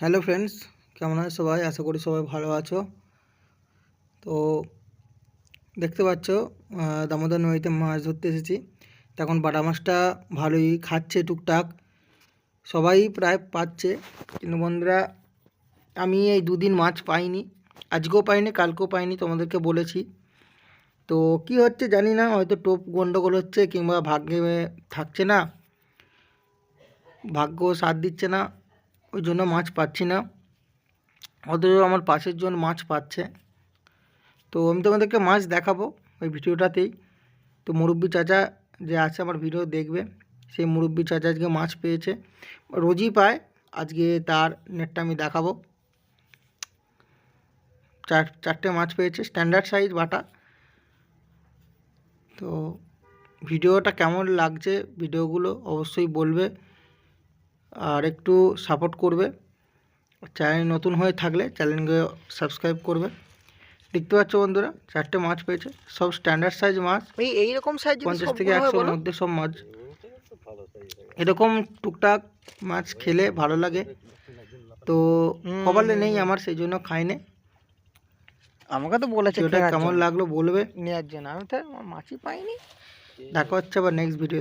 Hello friends, কেমন আছো সবাই? আশা করি সবাই ভালো আছো। তো দেখতে পাচ্ছ দামোদর নদীতে মাছ ধরতে এসেছি। তো এখন বাটা মাছটা ভালোই খাচ্ছে টুকটাক। সবাই প্রায় পাচ্ছে, কিন্তু বন্ধুরা, আমি এই দুদিন মাছ পাইনি। আজকেও পাইনি, কালকেও পাইনি, তোমাদেরকে বলেছি। তো কি হচ্ছে জানি না, হয়তো টোপ গন্ডগোল হচ্ছে কিংবা ভাগ্যে থাকছে না, ভাগ্য সাথ দিচ্ছে না। ওই জন্য মাছ পাচ্ছি না। অথচ আমার পাশের জন মাছ পাচ্ছে। তো আমি তোমাদেরকে মাছ দেখাবো ওই ভিডিওটাতেই। তো মুরব্বী চাচা যে আছে আমার ভিডিও দেখবে, সেই মুরব্বী চাচা আজকে মাছ পেয়েছে। রোজই পায়, আজকে তার নেটটা আমি দেখাবো। চার, চারটে মাছ পেয়েছে স্ট্যান্ডার্ড সাইজ বাটা। তো ভিডিওটা কেমন লাগছে, ভিডিওগুলো অবশ্যই বলবে। আর একটু সাপোর্ট করবে। চ্যানেল নতুন হয়ে থাকলে চ্যানেলকে সাবস্ক্রাইব করবে। দেখতে পাচ্ছ বন্ধুরা চারটে মাছ পেয়েছে। সব স্ট্যান্ডার্ড সাইজ মাছ। এই এইরকম সাইজ পঞ্চাশ থেকে একশোর মধ্যে সব মাছ। এরকম টুকটাক মাছ খেলে ভালো লাগে। তো কপালে নেই আমার সেই জন্য খাই না আমাকে তো বলেছে ভিডিওটা কেমন লাগল বলবে। নেওয়ার জন্য আমি তো মাছই পাইনি। দেখা হচ্ছে আবার নেক্সট ভিডিও